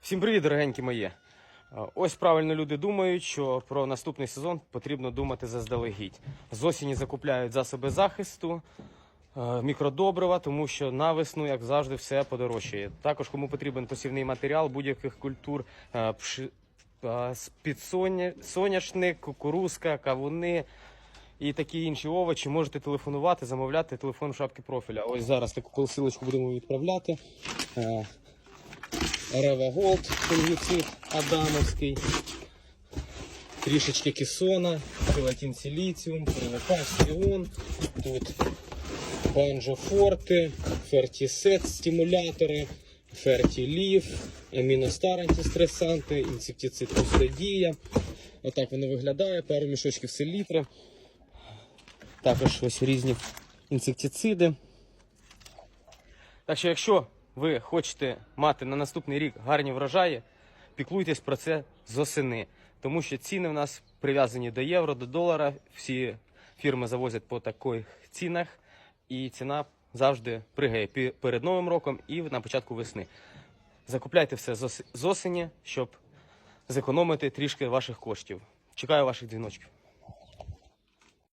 Всім привіт, дорогенькі мої. Е, Ось правильно люди думають, що про наступний сезон потрібно думати заздалегідь. З осені закупляють засоби захисту, е, мікродобрива, тому що на весну, як завжди, все подорожчає. Також кому потрібен посівний матеріал будь-яких культур, е, пши- е, з- підсоня- соняшник, кукурузка, кавуни. І такі інші овочі можете телефонувати, замовляти телефон шапки профіля. Ось зараз таку посилочку будемо відправляти. Рева Голд, фунгіцид Адамовський, трішечки кесона, фелатін силіціум, привикач Сіон, тут Банджо Форте, Фертісет стимулятори, Фертілів, Аміностар антистресанти, інсектицид Кустодія. Отак воно виглядає, пару мішочків селітри. Також ось різні інсектициди. Так що, якщо ви хочете мати на наступний рік гарні врожаї, піклуйтесь про це з осени. Тому що ціни в нас прив'язані до євро, до долара. Всі фірми завозять по таких цінах, і ціна завжди пригає перед Новим роком і на початку весни. Закупляйте все з осені, щоб зекономити трішки ваших коштів. Чекаю ваших дзвіночків.